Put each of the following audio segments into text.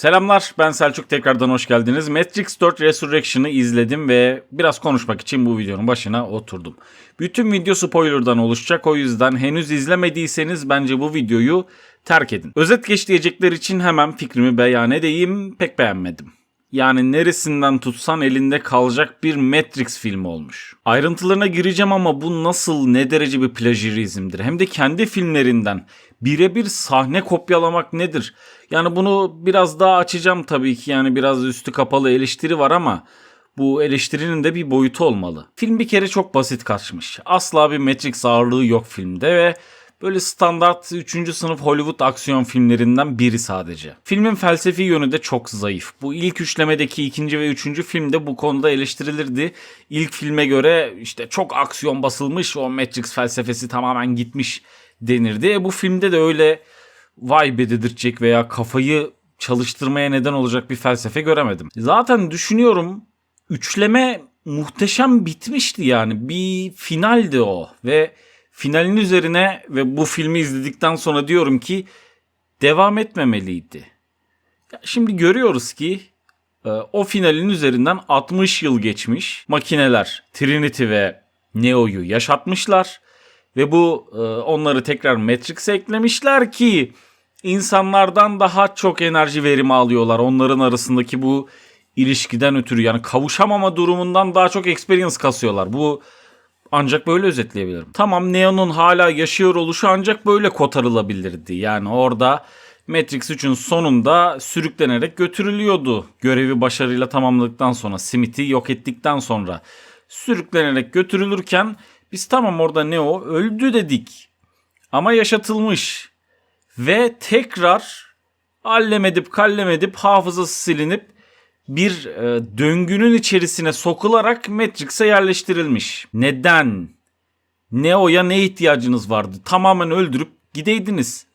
Selamlar ben Selçuk tekrardan hoş geldiniz. Matrix 4 Resurrection'ı izledim ve biraz konuşmak için bu videonun başına oturdum. Bütün video spoiler'dan oluşacak o yüzden henüz izlemediyseniz bence bu videoyu terk edin. Özet geç için hemen fikrimi beyan edeyim pek beğenmedim. Yani neresinden tutsan elinde kalacak bir Matrix filmi olmuş. Ayrıntılarına gireceğim ama bu nasıl ne derece bir plajirizmdir? Hem de kendi filmlerinden birebir sahne kopyalamak nedir? Yani bunu biraz daha açacağım tabii ki yani biraz üstü kapalı eleştiri var ama bu eleştirinin de bir boyutu olmalı. Film bir kere çok basit kaçmış. Asla bir Matrix ağırlığı yok filmde ve Böyle standart 3. sınıf Hollywood aksiyon filmlerinden biri sadece. Filmin felsefi yönü de çok zayıf. Bu ilk üçlemedeki ikinci ve üçüncü filmde bu konuda eleştirilirdi. İlk filme göre işte çok aksiyon basılmış, o Matrix felsefesi tamamen gitmiş denirdi. E bu filmde de öyle vay be dedirtecek veya kafayı çalıştırmaya neden olacak bir felsefe göremedim. Zaten düşünüyorum üçleme muhteşem bitmişti yani. Bir finaldi o ve finalin üzerine ve bu filmi izledikten sonra diyorum ki devam etmemeliydi. Şimdi görüyoruz ki e, o finalin üzerinden 60 yıl geçmiş. Makineler Trinity ve Neo'yu yaşatmışlar ve bu e, onları tekrar Matrix'e eklemişler ki insanlardan daha çok enerji verimi alıyorlar. Onların arasındaki bu ilişkiden ötürü yani kavuşamama durumundan daha çok experience kasıyorlar. Bu ancak böyle özetleyebilirim. Tamam Neo'nun hala yaşıyor oluşu ancak böyle kotarılabilirdi. Yani orada Matrix 3'ün sonunda sürüklenerek götürülüyordu. Görevi başarıyla tamamladıktan sonra Smith'i yok ettikten sonra sürüklenerek götürülürken biz tamam orada Neo öldü dedik. Ama yaşatılmış ve tekrar allemedip kallemedip hafızası silinip bir e, döngünün içerisine sokularak Matrix'e yerleştirilmiş. Neden? Neo'ya ne ihtiyacınız vardı? Tamamen öldürüp gideydiniz.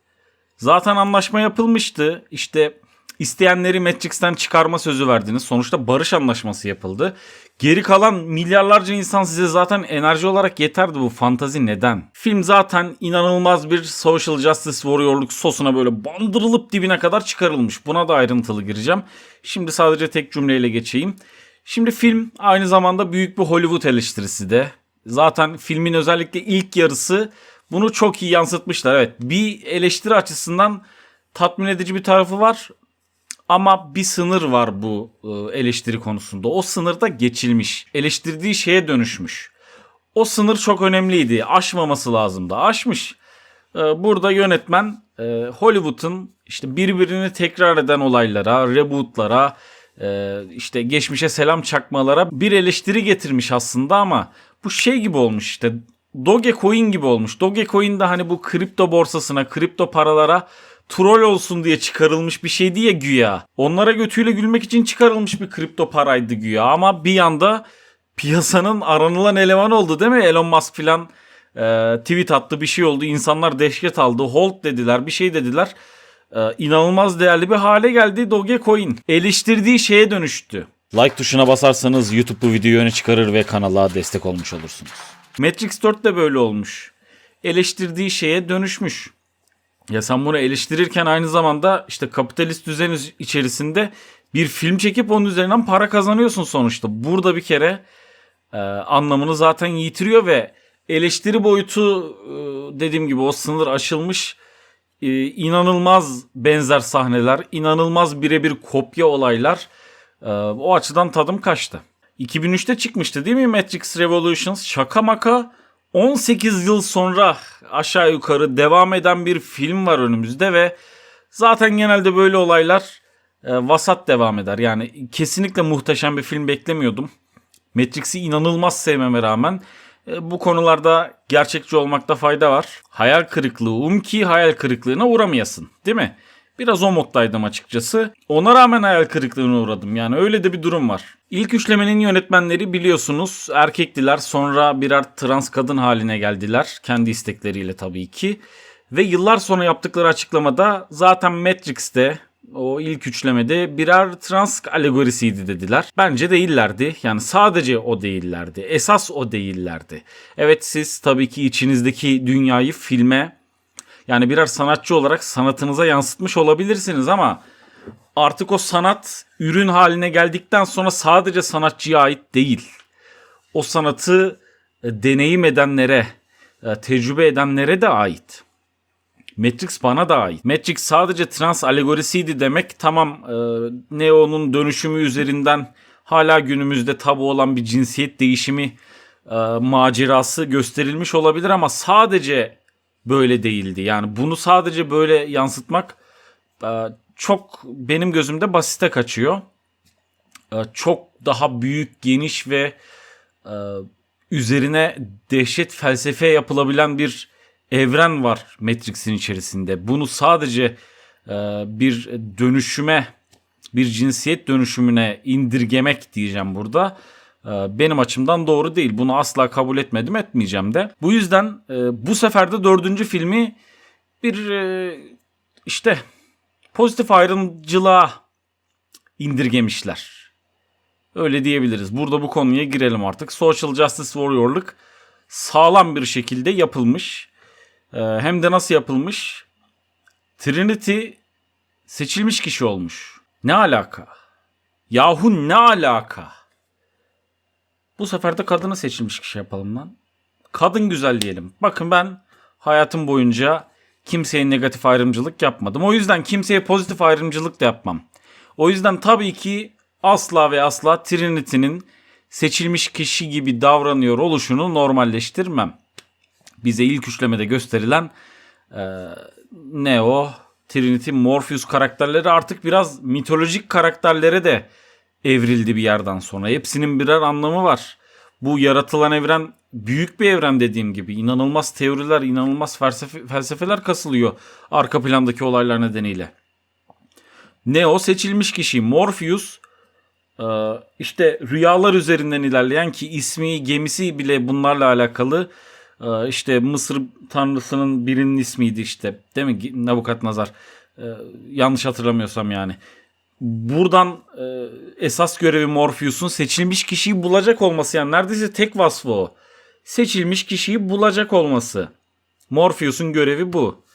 Zaten anlaşma yapılmıştı. İşte isteyenleri Matrix'ten çıkarma sözü verdiniz. Sonuçta barış anlaşması yapıldı. Geri kalan milyarlarca insan size zaten enerji olarak yeterdi bu fantazi neden? Film zaten inanılmaz bir social justice warrior'luk sosuna böyle bandırılıp dibine kadar çıkarılmış. Buna da ayrıntılı gireceğim. Şimdi sadece tek cümleyle geçeyim. Şimdi film aynı zamanda büyük bir Hollywood eleştirisi de. Zaten filmin özellikle ilk yarısı bunu çok iyi yansıtmışlar. Evet bir eleştiri açısından tatmin edici bir tarafı var. Ama bir sınır var bu e, eleştiri konusunda. O sınırda geçilmiş. Eleştirdiği şeye dönüşmüş. O sınır çok önemliydi. Aşmaması lazımdı. Aşmış. E, Burada yönetmen e, Hollywood'un işte birbirini tekrar eden olaylara, rebootlara, işte geçmişe selam çakmalara bir eleştiri getirmiş aslında ama bu şey gibi olmuş işte Dogecoin gibi olmuş. Dogecoin de hani bu kripto borsasına, kripto paralara troll olsun diye çıkarılmış bir şeydi ya güya. Onlara götüyle gülmek için çıkarılmış bir kripto paraydı güya ama bir yanda piyasanın aranılan eleman oldu değil mi? Elon Musk filan e, tweet attı bir şey oldu. İnsanlar dehşet aldı. Hold dediler bir şey dediler. E, inanılmaz değerli bir hale geldi Dogecoin. Eleştirdiği şeye dönüştü. Like tuşuna basarsanız YouTube bu videoyu öne çıkarır ve kanala destek olmuş olursunuz. Matrix 4 de böyle olmuş. Eleştirdiği şeye dönüşmüş. Ya sen bunu eleştirirken aynı zamanda işte kapitalist düzen içerisinde bir film çekip onun üzerinden para kazanıyorsun sonuçta. Burada bir kere e, anlamını zaten yitiriyor ve eleştiri boyutu e, dediğim gibi o sınır aşılmış e, inanılmaz benzer sahneler, inanılmaz birebir kopya olaylar. E, o açıdan tadım kaçtı. 2003'te çıkmıştı değil mi Matrix Revolutions? Şaka maka 18 yıl sonra aşağı yukarı devam eden bir film var önümüzde ve zaten genelde böyle olaylar e, vasat devam eder. Yani kesinlikle muhteşem bir film beklemiyordum. Matrix'i inanılmaz sevmeme rağmen e, bu konularda gerçekçi olmakta fayda var. Hayal kırıklığı um ki hayal kırıklığına uğramayasın değil mi? Biraz o moddaydım açıkçası. Ona rağmen hayal kırıklığına uğradım. Yani öyle de bir durum var. İlk üçlemenin yönetmenleri biliyorsunuz erkektiler. Sonra birer trans kadın haline geldiler. Kendi istekleriyle tabii ki. Ve yıllar sonra yaptıkları açıklamada zaten Matrix'te o ilk üçlemede birer trans alegorisiydi dediler. Bence değillerdi. Yani sadece o değillerdi. Esas o değillerdi. Evet siz tabii ki içinizdeki dünyayı filme yani birer sanatçı olarak sanatınıza yansıtmış olabilirsiniz ama artık o sanat ürün haline geldikten sonra sadece sanatçıya ait değil. O sanatı e, deneyim edenlere, e, tecrübe edenlere de ait. Matrix bana da ait. Matrix sadece trans alegorisiydi demek tamam e, Neo'nun dönüşümü üzerinden hala günümüzde tabu olan bir cinsiyet değişimi macerası gösterilmiş olabilir ama sadece böyle değildi. Yani bunu sadece böyle yansıtmak e, çok benim gözümde basite kaçıyor. E, çok daha büyük, geniş ve e, üzerine dehşet felsefe yapılabilen bir evren var Matrix'in içerisinde. Bunu sadece bir dönüşüme, bir cinsiyet dönüşümüne indirgemek diyeceğim burada. E, benim açımdan doğru değil. Bunu asla kabul etmedim, etmeyeceğim de. Bu yüzden e, bu sefer de dördüncü filmi bir e, işte pozitif ayrımcılığa indirgemişler. Öyle diyebiliriz. Burada bu konuya girelim artık. Social Justice Warrior'lık sağlam bir şekilde yapılmış. Ee, hem de nasıl yapılmış? Trinity seçilmiş kişi olmuş. Ne alaka? Yahu ne alaka? Bu sefer de kadını seçilmiş kişi yapalım lan. Kadın güzel diyelim. Bakın ben hayatım boyunca kimseye negatif ayrımcılık yapmadım. O yüzden kimseye pozitif ayrımcılık da yapmam. O yüzden tabii ki asla ve asla Trinity'nin seçilmiş kişi gibi davranıyor oluşunu normalleştirmem. Bize ilk üçlemede gösterilen e, Neo, Trinity, Morpheus karakterleri artık biraz mitolojik karakterlere de evrildi bir yerden sonra. Hepsinin birer anlamı var. Bu yaratılan evren büyük bir evren dediğim gibi. inanılmaz teoriler, inanılmaz felsefe, felsefeler kasılıyor arka plandaki olaylar nedeniyle. Neo seçilmiş kişi. Morpheus e, işte rüyalar üzerinden ilerleyen ki ismi, gemisi bile bunlarla alakalı. E, işte Mısır tanrısının birinin ismiydi işte. Değil mi? Nabukadnezar. E, yanlış hatırlamıyorsam yani. Buradan esas görevi Morpheus'un seçilmiş kişiyi bulacak olması yani neredeyse tek vasfı o. Seçilmiş kişiyi bulacak olması. Morpheus'un görevi bu.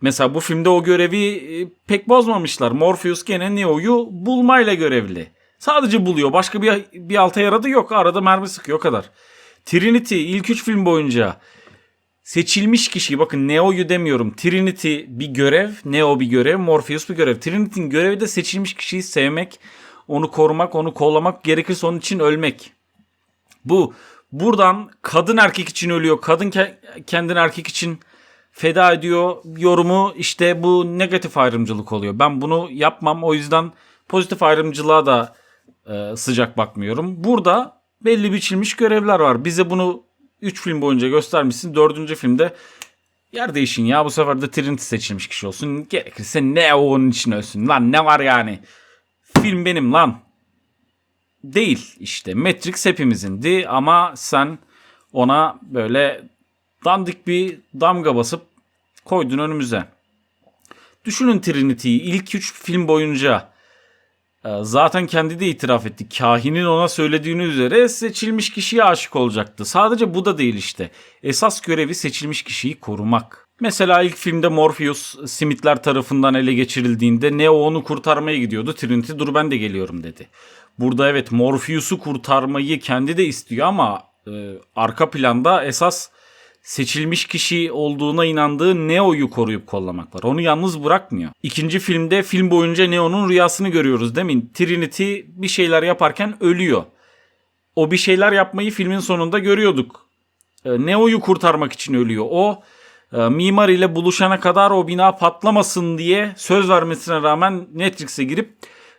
Mesela bu filmde o görevi pek bozmamışlar. Morpheus gene Neo'yu bulmayla görevli. Sadece buluyor. Başka bir, bir alta yaradı yok. Arada mermi sıkıyor o kadar. Trinity ilk üç film boyunca seçilmiş kişi bakın Neo'yu demiyorum. Trinity bir görev, Neo bir görev, Morpheus bir görev. Trinity'nin görevi de seçilmiş kişiyi sevmek, onu korumak, onu kollamak, gerekirse onun için ölmek. Bu buradan kadın erkek için ölüyor, kadın ke- kendini erkek için feda ediyor yorumu işte bu negatif ayrımcılık oluyor. Ben bunu yapmam o yüzden pozitif ayrımcılığa da e, sıcak bakmıyorum. Burada belli biçilmiş görevler var. Bize bunu 3 film boyunca göstermişsin. 4. filmde yer değişin ya bu sefer de Trinity seçilmiş kişi olsun. Gerekirse ne onun için ölsün lan ne var yani. Film benim lan. Değil işte Matrix hepimizindi ama sen ona böyle dandik bir damga basıp koydun önümüze. Düşünün Trinity'yi ilk 3 film boyunca zaten kendi de itiraf etti. Kahinin ona söylediğini üzere seçilmiş kişiye aşık olacaktı. Sadece bu da değil işte. Esas görevi seçilmiş kişiyi korumak. Mesela ilk filmde Morpheus Smithler tarafından ele geçirildiğinde Neo onu kurtarmaya gidiyordu. Trinity dur ben de geliyorum dedi. Burada evet Morpheus'u kurtarmayı kendi de istiyor ama e, arka planda esas seçilmiş kişi olduğuna inandığı Neo'yu koruyup kollamak var. Onu yalnız bırakmıyor. İkinci filmde film boyunca Neo'nun rüyasını görüyoruz değil mi? Trinity bir şeyler yaparken ölüyor. O bir şeyler yapmayı filmin sonunda görüyorduk. E, Neo'yu kurtarmak için ölüyor. O e, mimar ile buluşana kadar o bina patlamasın diye söz vermesine rağmen Matrix'e girip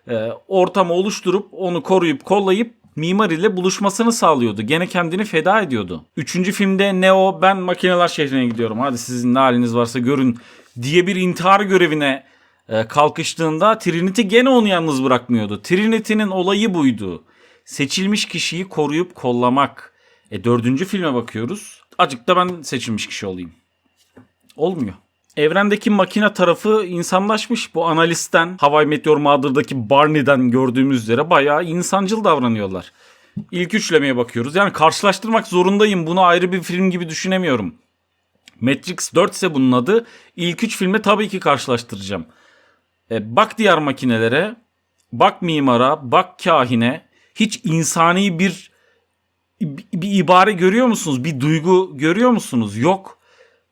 e, ortamı oluşturup onu koruyup kollayıp mimar ile buluşmasını sağlıyordu. Gene kendini feda ediyordu. Üçüncü filmde Neo ben makineler şehrine gidiyorum hadi sizin ne haliniz varsa görün diye bir intihar görevine e, kalkıştığında Trinity gene onu yalnız bırakmıyordu. Trinity'nin olayı buydu. Seçilmiş kişiyi koruyup kollamak. E dördüncü filme bakıyoruz. Acık da ben seçilmiş kişi olayım. Olmuyor. Evrendeki makine tarafı insanlaşmış. Bu analistten Hawaii Meteor Mother'daki Barney'den gördüğümüz üzere bayağı insancıl davranıyorlar. İlk üçlemeye bakıyoruz. Yani karşılaştırmak zorundayım. Bunu ayrı bir film gibi düşünemiyorum. Matrix 4 ise bunun adı. İlk üç filmi tabii ki karşılaştıracağım. E, bak diğer makinelere, bak mimara, bak kahine. Hiç insani bir bir ibare görüyor musunuz? Bir duygu görüyor musunuz? Yok.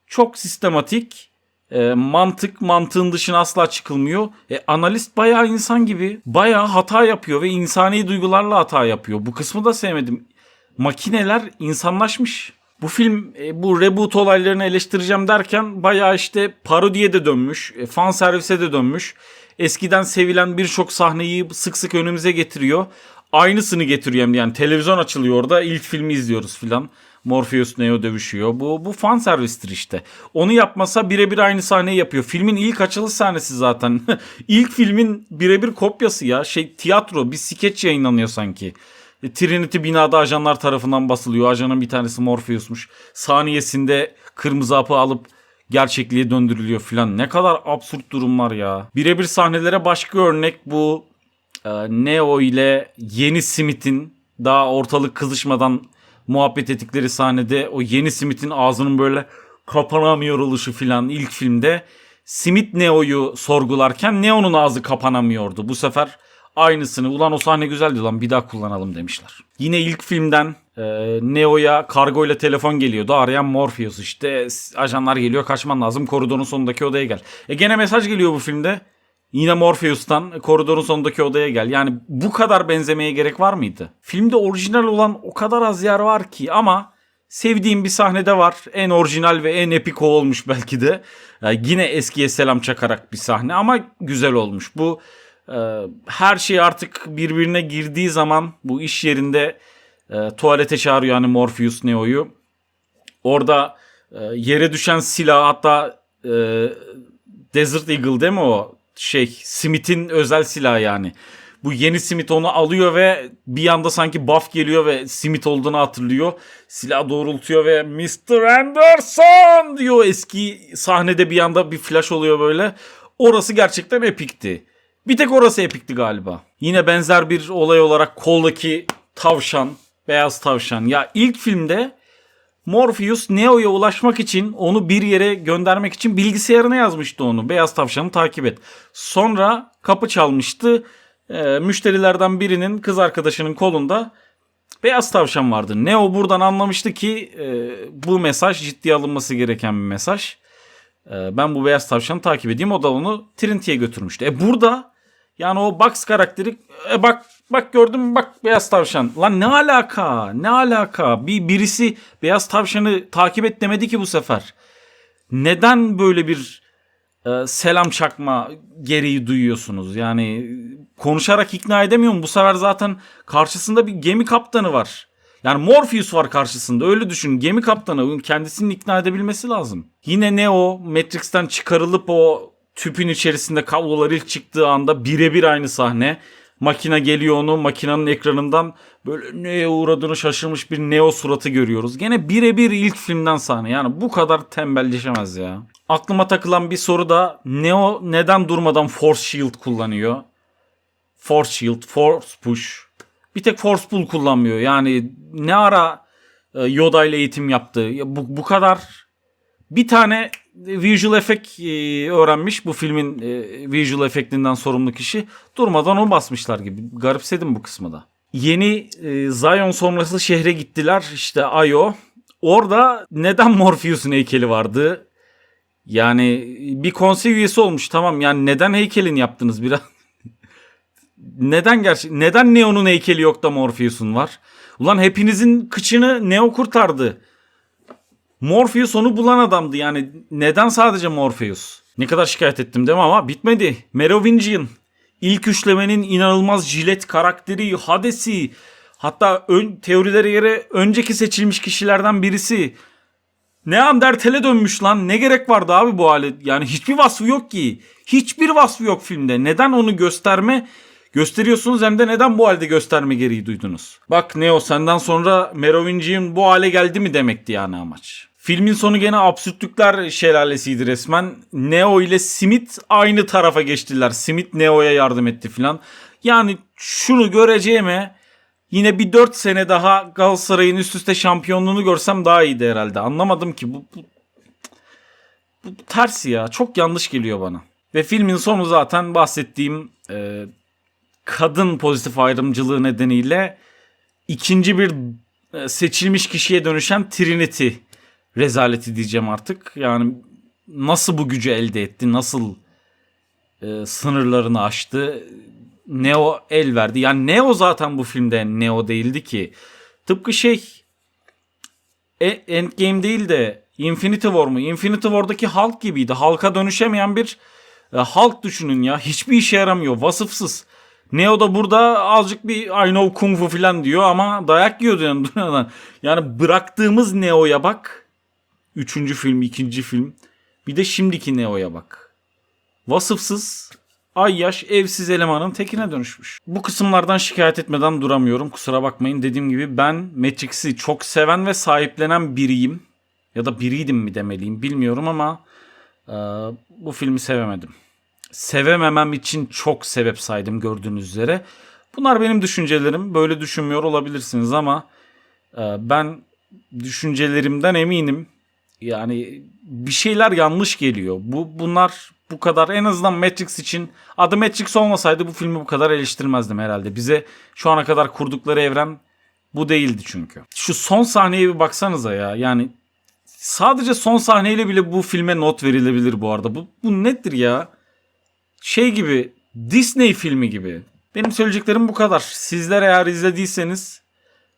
Çok sistematik. E, mantık mantığın dışına asla çıkılmıyor. E, analist bayağı insan gibi. Bayağı hata yapıyor ve insani duygularla hata yapıyor. Bu kısmı da sevmedim. Makineler insanlaşmış. Bu film e, bu reboot olaylarını eleştireceğim derken bayağı işte parodiye de dönmüş. E, fan servise de dönmüş. Eskiden sevilen birçok sahneyi sık sık önümüze getiriyor. Aynısını getiriyor yani televizyon açılıyor orada ilk filmi izliyoruz filan. Morpheus Neo dövüşüyor. Bu bu fan servistir işte. Onu yapmasa birebir aynı sahneyi yapıyor. Filmin ilk açılış sahnesi zaten. ilk filmin birebir kopyası ya. Şey tiyatro bir skeç yayınlanıyor sanki. E, Trinity binada ajanlar tarafından basılıyor. Ajanın bir tanesi Morpheus'muş. Saniyesinde kırmızı hapı alıp gerçekliğe döndürülüyor filan. Ne kadar absürt durumlar ya. Birebir sahnelere başka örnek bu e, Neo ile yeni Smith'in daha ortalık kızışmadan muhabbet ettikleri sahnede o yeni Smith'in ağzının böyle kapanamıyor oluşu filan ilk filmde Smith Neo'yu sorgularken Neo'nun ağzı kapanamıyordu. Bu sefer aynısını ulan o sahne güzeldi lan bir daha kullanalım demişler. Yine ilk filmden e, Neo'ya kargo ile telefon geliyordu. Arayan Morpheus işte ajanlar geliyor kaçman lazım koridorun sonundaki odaya gel. E gene mesaj geliyor bu filmde. Yine Morpheus'tan koridorun sonundaki odaya gel. Yani bu kadar benzemeye gerek var mıydı? Filmde orijinal olan o kadar az yer var ki ama sevdiğim bir sahnede var. En orijinal ve en epik olmuş belki de. Yani yine eskiye selam çakarak bir sahne ama güzel olmuş. Bu e, her şey artık birbirine girdiği zaman bu iş yerinde e, tuvalete çağırıyor yani Morpheus Neo'yu. Orada e, yere düşen silah hatta e, Desert Eagle değil mi o? Şey Smith'in özel silahı yani. Bu yeni Smith onu alıyor ve bir anda sanki buff geliyor ve Smith olduğunu hatırlıyor. Silah doğrultuyor ve Mr. Anderson diyor eski sahnede bir anda bir flash oluyor böyle. Orası gerçekten epikti. Bir tek orası epikti galiba. Yine benzer bir olay olarak koldaki tavşan, beyaz tavşan. Ya ilk filmde Morpheus Neo'ya ulaşmak için onu bir yere göndermek için bilgisayarına yazmıştı onu. Beyaz tavşanı takip et. Sonra kapı çalmıştı. Ee, müşterilerden birinin kız arkadaşının kolunda beyaz tavşan vardı. Neo buradan anlamıştı ki e, bu mesaj ciddiye alınması gereken bir mesaj. E, ben bu beyaz tavşanı takip edeyim. O da onu Trinity'ye götürmüştü. E burada yani o Bugs karakteri e, bak bak gördün mü bak beyaz tavşan. Lan ne alaka? Ne alaka? Bir birisi beyaz tavşanı takip et demedi ki bu sefer. Neden böyle bir e, selam çakma gereği duyuyorsunuz? Yani konuşarak ikna edemiyorum. Bu sefer zaten karşısında bir gemi kaptanı var. Yani Morpheus var karşısında öyle düşün. Gemi kaptanı kendisini ikna edebilmesi lazım. Yine ne o Matrix'ten çıkarılıp o tüpün içerisinde kablolar ilk çıktığı anda birebir aynı sahne. Makine geliyor onu makinenin ekranından böyle neye uğradığını şaşırmış bir Neo suratı görüyoruz. Gene birebir ilk filmden sahne yani bu kadar tembelleşemez ya. Aklıma takılan bir soru da Neo neden durmadan Force Shield kullanıyor? Force Shield, Force Push. Bir tek Force Pull kullanmıyor. Yani ne ara e, Yoda ile eğitim yaptı. Ya bu, bu kadar bir tane visual effect e, öğrenmiş bu filmin e, visual efektinden sorumlu kişi. Durmadan o basmışlar gibi. Garipsedim bu kısmı. Yeni e, Zion sonrası şehre gittiler. İşte Ayo. Orada neden Morpheus'un heykeli vardı? Yani bir konsey üyesi olmuş tamam. Yani neden heykelini yaptınız biraz? neden gerçek neden Neo'nun heykeli yok da Morpheus'un var? Ulan hepinizin kıçını Neo kurtardı. Morpheus onu bulan adamdı yani neden sadece Morpheus? Ne kadar şikayet ettim değil mi ama bitmedi. Merovingian ilk üçlemenin inanılmaz jilet karakteri, Hades'i hatta ön, teorilere göre önceki seçilmiş kişilerden birisi. Neandertal'e dönmüş lan. Ne gerek vardı abi bu hale? Yani hiçbir vasfı yok ki. Hiçbir vasfı yok filmde. Neden onu gösterme gösteriyorsunuz hem de neden bu halde gösterme gereği duydunuz? Bak Neo senden sonra Merovingian bu hale geldi mi demekti yani amaç. Filmin sonu gene absürtlükler şelalesiydi resmen. Neo ile Smith aynı tarafa geçtiler. Smith Neo'ya yardım etti filan. Yani şunu göreceğime yine bir 4 sene daha Galatasaray'ın üst üste şampiyonluğunu görsem daha iyiydi herhalde. Anlamadım ki bu, bu, bu ters ya. Çok yanlış geliyor bana. Ve filmin sonu zaten bahsettiğim e, kadın pozitif ayrımcılığı nedeniyle ikinci bir e, seçilmiş kişiye dönüşen Trinity rezaleti diyeceğim artık. Yani nasıl bu gücü elde etti, nasıl e, sınırlarını aştı, Neo el verdi. Yani Neo zaten bu filmde Neo değildi ki. Tıpkı şey e, Endgame değil de Infinity War mu? Infinity War'daki Hulk gibiydi. Hulk'a dönüşemeyen bir e, Hulk düşünün ya. Hiçbir işe yaramıyor. Vasıfsız. Neo da burada azıcık bir I know kung fu falan diyor ama dayak yiyordu yani dünyadan. Yani bıraktığımız Neo'ya bak. Üçüncü film, ikinci film. Bir de şimdiki Neo'ya bak. Vasıfsız, ay yaş, evsiz elemanın tekine dönüşmüş. Bu kısımlardan şikayet etmeden duramıyorum. Kusura bakmayın. Dediğim gibi ben Matrix'i çok seven ve sahiplenen biriyim. Ya da biriydim mi demeliyim bilmiyorum ama e, bu filmi sevemedim. Sevememem için çok sebep saydım gördüğünüz üzere. Bunlar benim düşüncelerim. Böyle düşünmüyor olabilirsiniz ama e, ben düşüncelerimden eminim. Yani bir şeyler yanlış geliyor. Bu bunlar bu kadar en azından Matrix için adı Matrix olmasaydı bu filmi bu kadar eleştirmezdim herhalde. Bize şu ana kadar kurdukları evren bu değildi çünkü. Şu son sahneye bir baksanıza ya. Yani sadece son sahneyle bile bu filme not verilebilir bu arada. Bu, bu nedir ya? Şey gibi Disney filmi gibi. Benim söyleyeceklerim bu kadar. Sizler eğer izlediyseniz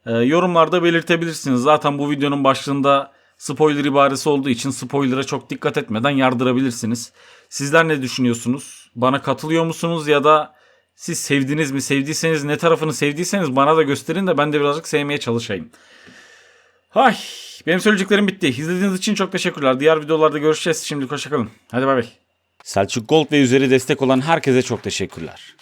e, yorumlarda belirtebilirsiniz. Zaten bu videonun başlığında spoiler ibaresi olduğu için spoiler'a çok dikkat etmeden yardırabilirsiniz. Sizler ne düşünüyorsunuz? Bana katılıyor musunuz ya da siz sevdiniz mi? Sevdiyseniz ne tarafını sevdiyseniz bana da gösterin de ben de birazcık sevmeye çalışayım. Hay, benim söyleyeceklerim bitti. İzlediğiniz için çok teşekkürler. Diğer videolarda görüşeceğiz. Şimdi hoşçakalın. Hadi bay bay. Selçuk Gold ve üzeri destek olan herkese çok teşekkürler.